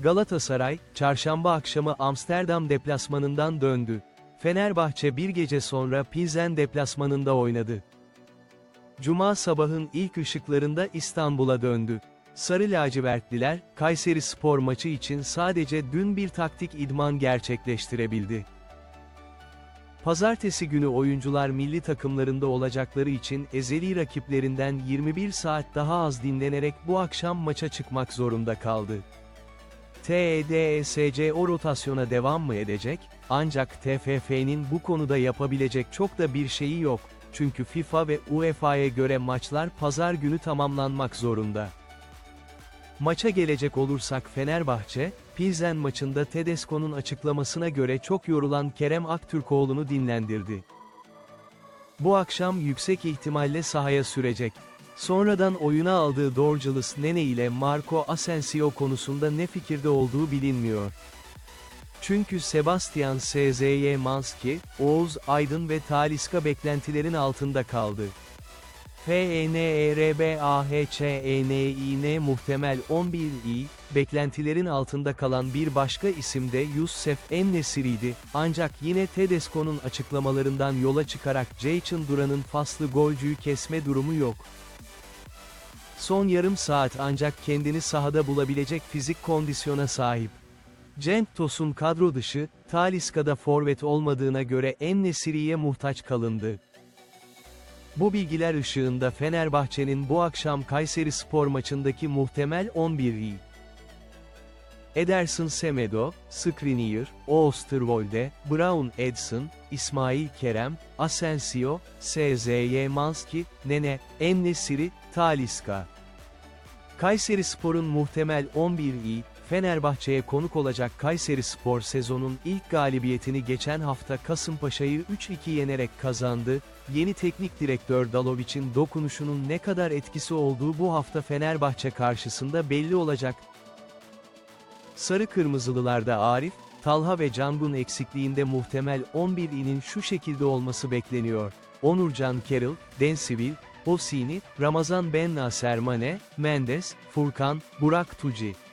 Galatasaray, çarşamba akşamı Amsterdam deplasmanından döndü. Fenerbahçe bir gece sonra Pilsen deplasmanında oynadı. Cuma sabahın ilk ışıklarında İstanbul'a döndü. Sarı lacivertliler, Kayseri spor maçı için sadece dün bir taktik idman gerçekleştirebildi. Pazartesi günü oyuncular milli takımlarında olacakları için ezeli rakiplerinden 21 saat daha az dinlenerek bu akşam maça çıkmak zorunda kaldı. TEDSC o rotasyona devam mı edecek? Ancak TFF'nin bu konuda yapabilecek çok da bir şeyi yok. Çünkü FIFA ve UEFA'ya göre maçlar pazar günü tamamlanmak zorunda. Maça gelecek olursak Fenerbahçe, Pilsen maçında Tedesco'nun açıklamasına göre çok yorulan Kerem Aktürkoğlu'nu dinlendirdi. Bu akşam yüksek ihtimalle sahaya sürecek. Sonradan oyuna aldığı Dorgeles Nene ile Marco Asensio konusunda ne fikirde olduğu bilinmiyor. Çünkü Sebastian SZY Manski, Oğuz Aydın ve Taliska beklentilerin altında kaldı. E FENERBAHÇENİN muhtemel 11i, beklentilerin altında kalan bir başka isim de Youssef Ennesiri'ydi, ancak yine Tedesco'nun açıklamalarından yola çıkarak Jaycın Duran'ın faslı golcüyü kesme durumu yok. Son yarım saat ancak kendini sahada bulabilecek fizik kondisyona sahip. Cenk Tosun kadro dışı, Taliska'da forvet olmadığına göre Ennesiri'ye muhtaç kalındı. Bu bilgiler ışığında Fenerbahçe'nin bu akşam Kayseri spor maçındaki muhtemel 11'i. Ederson Semedo, Skriniar, Oosterwolde, Brown Edson, İsmail Kerem, Asensio, SZY Manski, Nene, Ennesiri, Taliska. Kayseri Spor'un muhtemel 11'i, Fenerbahçe'ye konuk olacak Kayseri Spor sezonun ilk galibiyetini geçen hafta Kasımpaşa'yı 3-2 yenerek kazandı, yeni teknik direktör Dalovic'in dokunuşunun ne kadar etkisi olduğu bu hafta Fenerbahçe karşısında belli olacak. Sarı Kırmızılılarda Arif, Talha ve Cangun eksikliğinde muhtemel 11'inin şu şekilde olması bekleniyor. Onurcan Keril, Densivil, Osini, Ramazan Ben Naser Mane, Mendes, Furkan, Burak Tuci.